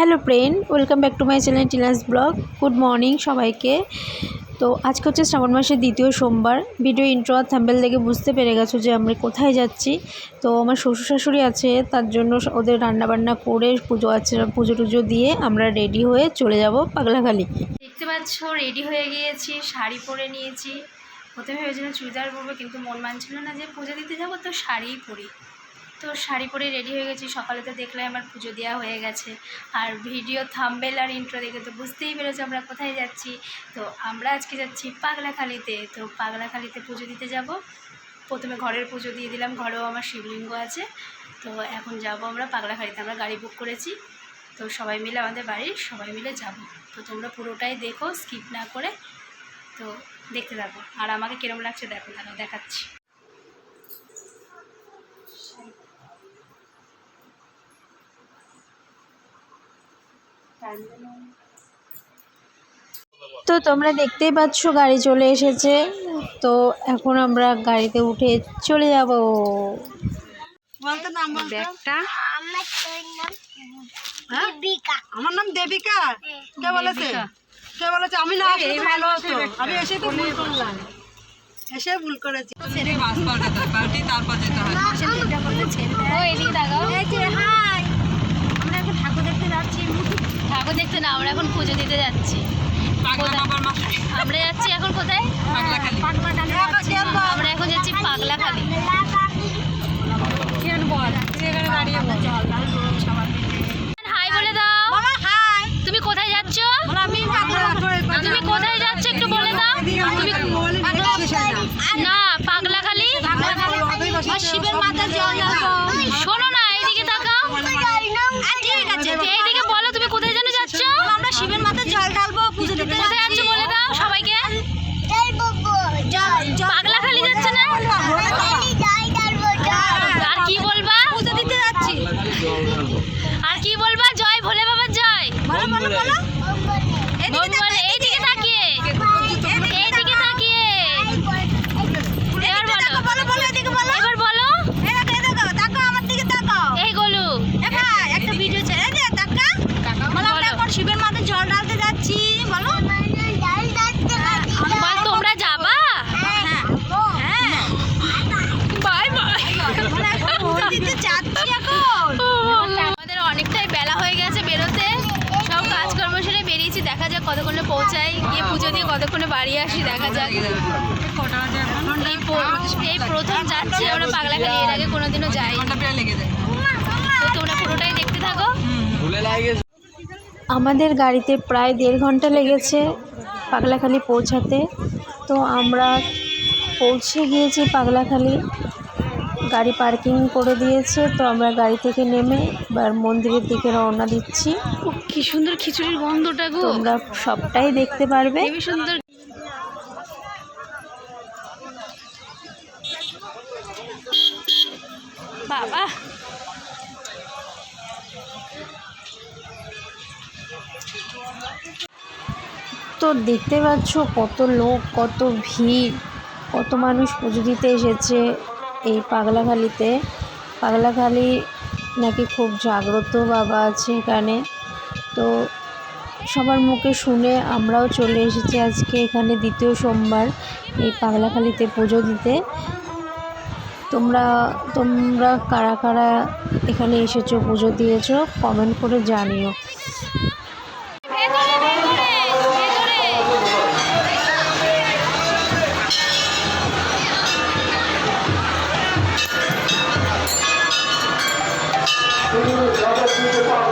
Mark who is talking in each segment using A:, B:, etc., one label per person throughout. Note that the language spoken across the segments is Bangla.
A: Hello friend, welcome back to my channel Tina's vlog. Good morning সবাইকে। তো আজকে হচ্ছে শ্রাবণ মাসের দ্বিতীয় সোমবার। ভিডিও ইন্ট্রো আর থাম্বেল দেখে বুঝতে পেরে গেছো যে আমরা কোথায় যাচ্ছি। তো আমার শ্বশুর শাশুড়ি আছে, তার জন্য ওদের রান্নাবান্না করে পুজো আছে, পুজো টুজো দিয়ে আমরা রেডি হয়ে চলে যাব পাগলাখালি।
B: দেখতে পাচ্ছ রেডি হয়ে গিয়েছি, শাড়ি পরে নিয়েছি। প্রথমে ভেবেছিলাম চুড়িদার পরবো, কিন্তু মন মানছিল না যে পুজো দিতে যাব, তো শাড়িই পরি। তো শাড়ি পরে রেডি হয়ে গেছি। সকালে তো দেখলে আমার পুজো দেওয়া হয়ে গেছে। আর ভিডিও থাম্বেল আর ইন্ট্রো দেখে তো বুঝতেই পেরেছ আমরা কোথায় যাচ্ছি। তো আমরা আজকে যাচ্ছি পাগলাখালিতে। তো পাগলাখালিতে পুজো দিতে যাব। প্রথমে ঘরের পুজো দিয়ে দিলাম। ঘরেও আমার শিবলিঙ্গ আছে। তো এখন যাব আমরা পাগলাখালিতে। আমরা গাড়ি বুক করেছি। তো সবাই মিলে আমাদের বাড়ির সবাই মিলে যাব। তো তোমরা পুরোটাই দেখো স্কিপ না করে তো দেখতে থাকো। আর আমাকে কিরম লাগছে দেখো দেখাচ্ছি।
A: তো তোমরা দেখতেই পাচ্ছ গাড়ি চলে এসেছে। তো এখন আমরা গাড়িতে উঠে চলে যাব।
C: হ্যাঁ? আমার নাম দেবিকা? কে বলেছে? কে বলেছে? আমি না ভালো হতো আমি এসে তো ভুল করলাম। এসে ভুল করেছি।
B: ও এদিকে তাকাও আমরা এখন ঠাকুর দেখতে যাচ্ছি দেখতে না আমরা এখন পুজো দিতে যাচ্ছি। আমরা যাচ্ছি এখন কোথায়? আমরা এখন যাচ্ছি। পাগলাখালি। হাই বলে দাও তুমি কোথায় যাচ্ছ তুমি কোথায় যাচ্ছ একটু বলে দাও তুমি না পাগলাখালি শিবের মাথা জল শোনো না এইদিকে তাকাও ঠিক আছে এইদিকে বলো তুমি কোথায় যেন যাচ্ছ আমরা শিবের মাথায় জল ঢালবো পুজো দিতে কোথায় যাচ্ছ বলে দাও সবাইকে পাগলাখালি যাচ্ছে না আর কি বলবা পুজো দিতে যাচ্ছি আর কি বলবা জয় ভোলে বাবার জয় বলো বলো বলো বলে এইদিকে তাকিয়ে এইদিকে তাকিয়ে এবার বলো এবার বলো এই গোলু
C: শিবের মাথায় জল ঢালতে যাচ্ছি বলো
B: বল তোমরা যাবা বাই বাই
C: দিতে যাচ্ছি এখন
B: আমাদের অনেকটাই বেলা হয়ে গেছে বেরোতে সব কাজকর্ম সেরে বেরিয়েছি দেখা যাক কতক্ষণে পৌঁছাই গিয়ে দিয়ে কতক্ষণে বাড়ি আসি, দেখা যাক। এই প্রথম যাচ্ছি আমরা পাগলাখালি, এর আগে কোনোদিনও যাই তো তোমরা পুরোটাই দেখতে থাকো।
A: আমাদের গাড়িতে প্রায় দেড় ঘণ্টা লেগেছে পাগলাখালি পৌঁছাতে। তো আমরা পৌঁছে গিয়েছি পাগলাখালি। গাড়ি পার্কিং করে দিয়েছে তো আমরা গাড়ি থেকে নেমে এবার মন্দিরের দিকে রওনা দিচ্ছি।
B: কি সুন্দর খিচুড়ির গন্ধটা গো।
A: তোমরা সবটাই দেখতে পারবে।
B: সুন্দর। বাবা।
A: তো দেখতে পাচ্ছ কত লোক কত ভিড় কত মানুষ পুজো দিতে এসেছে। এই পাগলাখালিতে, পাগলাখালি নাকি খুব জাগ্রত বাবা আছে এখানে। তো সবার মুখে শুনে আমরাও চলে এসেছি আজকে এখানে দ্বিতীয় সোমবার এই পাগলাখালিতে পুজো দিতে। তোমরা তোমরা কারা কারা এখানে এসেছ, পুজো দিয়েছ কমেন্ট করে জানিও।
B: নিয়ে তারা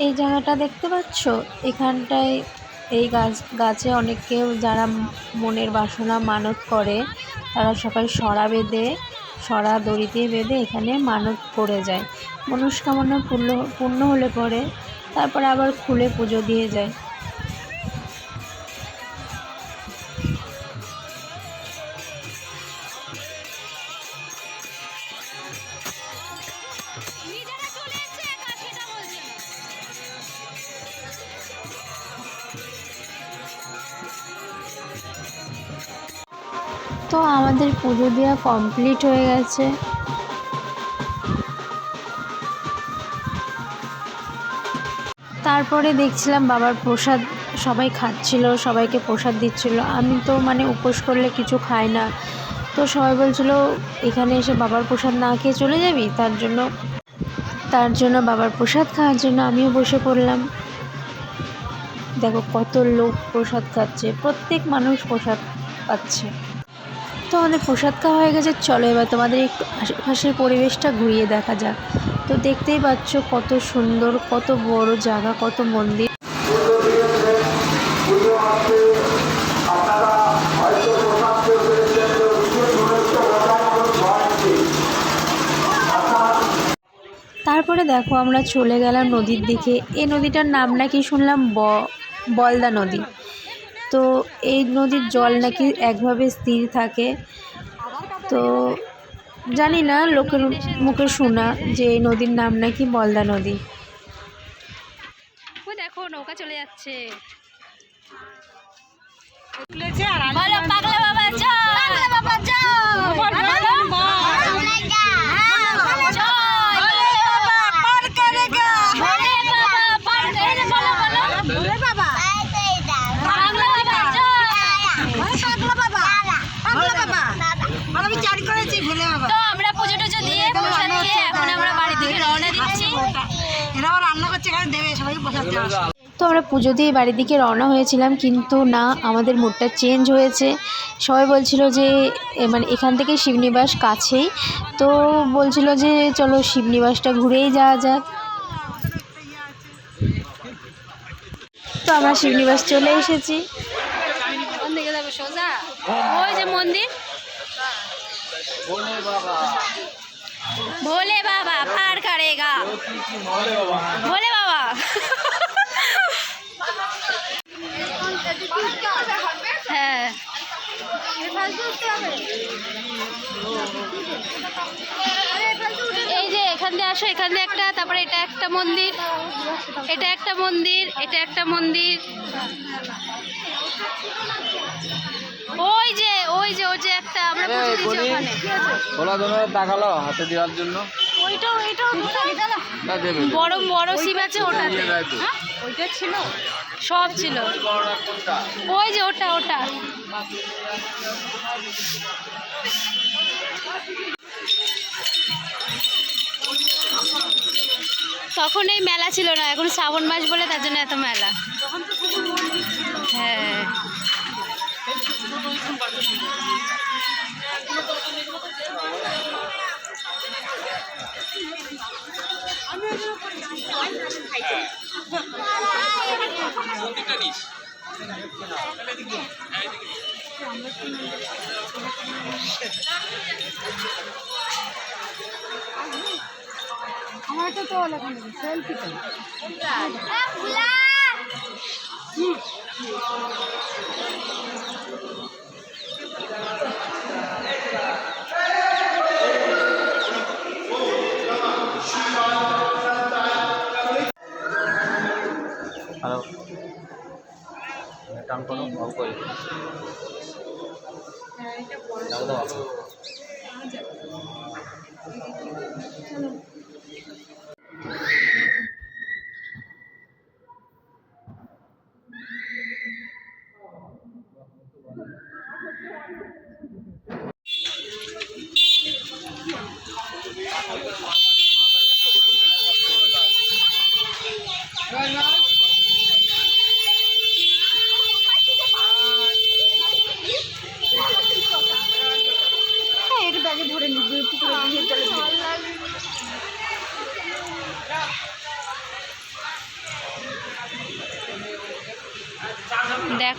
A: রাস্তাটা দেখতে পাচ্ছ? এখানটায় এই গাছ, গাছে অনেক কেউ যারা মনের বাসনা মানত করে, তারা সবাই সরা বেঁধে, সরা দড়ি দিয়ে বেঁধে এখানে মানত করে যায়। মনস্কামনা পূর্ণ পূর্ণ হলে পরে, তারপর আবার খুলে পুজো দিয়ে যায়। তো আমাদের পুজো দেওয়া কমপ্লিট হয়ে গেছে। তারপরে দেখছিলাম বাবার প্রসাদ সবাই খাচ্ছিল, সবাইকে প্রসাদ দিচ্ছিল। আমি তো মানে উপোস করলে কিছু খাই না। তো সবাই বলছিল, এখানে এসে বাবার প্রসাদ না খেয়ে চলে যাবি? তার জন্য তার জন্য বাবার প্রসাদ খাওয়ার জন্য আমিও বসে পড়লাম। দেখো কত লোক প্রসাদ খাচ্ছে। প্রত্যেক মানুষ প্রসাদ পাচ্ছে। তো আমাদের প্রসাদ খাওয়া হয়ে গেছে। চলো এবার তোমাদের একটু আশেপাশের পরিবেশটা ঘুরিয়ে দেখা যাক। তো দেখতেই পাচ্ছ কত সুন্দর, কত বড় জায়গা, কত মন্দির। তারপরে দেখো আমরা চলে গেলাম নদীর দিকে। এই নদীটার নাম নাকি শুনলাম? বলদা নদী। তো এই নদীর জল নাকি একভাবে স্থির থাকে। তো জানি না লোকের মুখে শোনা যে এই নদীর নাম নাকি বলদা নদী।
B: দেখো নৌকা চলে যাচ্ছে।
C: আর
B: বাবা বাবা জয়
C: বল, বল, বল। পার করেগা।
B: ভোলে বাবা পার করে বলো বলো
C: ভোলে বাবা
B: পাগলা বাবা জয়
C: আরে পাগলা বাবা পাগলা বাবা। আমি চান করেছি ভোলে বাবা।
B: তো আমরা পুজো টুজো দিয়ে প্রসাদ খেয়ে এখন আমরা বাড়ি থেকে রওনা দিচ্ছি।
C: এরা রান্না করছে এখানে দেবে সবাইকে প্রসাদ দেওয়া
A: তো আমরা পুজো দিয়ে বাড়ির দিকে রওনা হয়েছিলাম কিন্তু না আমাদের মুডটা চেঞ্জ হয়েছে। সবাই বলছিল যে মানে এখান থেকে শিবনিবাস কাছেই। তো বলছিল যে চলো শিবনিবাসটা ঘুরেই যাওয়া যাক। তো আমরা শিবনিবাস চলে এসেছি।
B: দিকে ওই যে মন্দির? ভোলে বাবা। পার করেগা। ভোলে বাবা। হ্যাঁ। এই যে এখান দিয়ে আসো এখান দিয়ে একটা তারপরে এটা একটা মন্দির এটা একটা মন্দির এটা একটা মন্দির। ওই যে ওই যে ওই যে একটা আমরা পুজো দিচ্ছি ওখানে।
D: খোলা ধরে তাকালো হাতে দেওয়ার জন্য।
B: ওইটা ওইটা
D: না দেবে
B: বড় বড় শিব আছে ওটাতে। হ্যাঁ?
C: ওইটা ছিল।
B: সব ছিল। ওই যে ওটা ওটা। তখন এই মেলা ছিল না এখন শ্রাবণ মাস বলে তার জন্য এত মেলা। হ্যাঁ।
C: আমার তো তো। সেলফি હલો
D: રિટર્ન કરો ભાવ કરી જાવ દો આપણે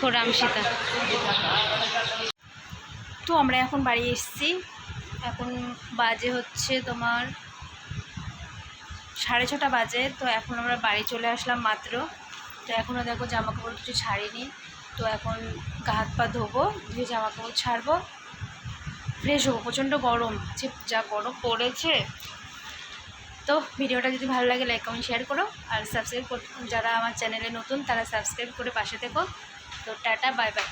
B: দেখো রামসীতা তো আমরা এখন বাড়ি এসেছি। এখন বাজে হচ্ছে তোমার সাড়ে ছটা বাজে, তো এখন আমরা বাড়ি চলে আসলাম মাত্র। তো এখনও দেখো জামা কাপড় কিছু ছাড়িনি। তো এখন গা হাত পা ধোবো, ধুয়ে জামা কাপড় ছাড়বো। ফ্রেশ হব, প্রচণ্ড গরম। যে যা গরম পড়েছে। তো ভিডিওটা যদি ভালো লাগে লাইক কমেন্ট শেয়ার করো। আর সাবস্ক্রাইব যারা আমার চ্যানেলে নতুন, তারা সাবস্ক্রাইব করে পাশে থেকো। তো টাটা বাই বাই।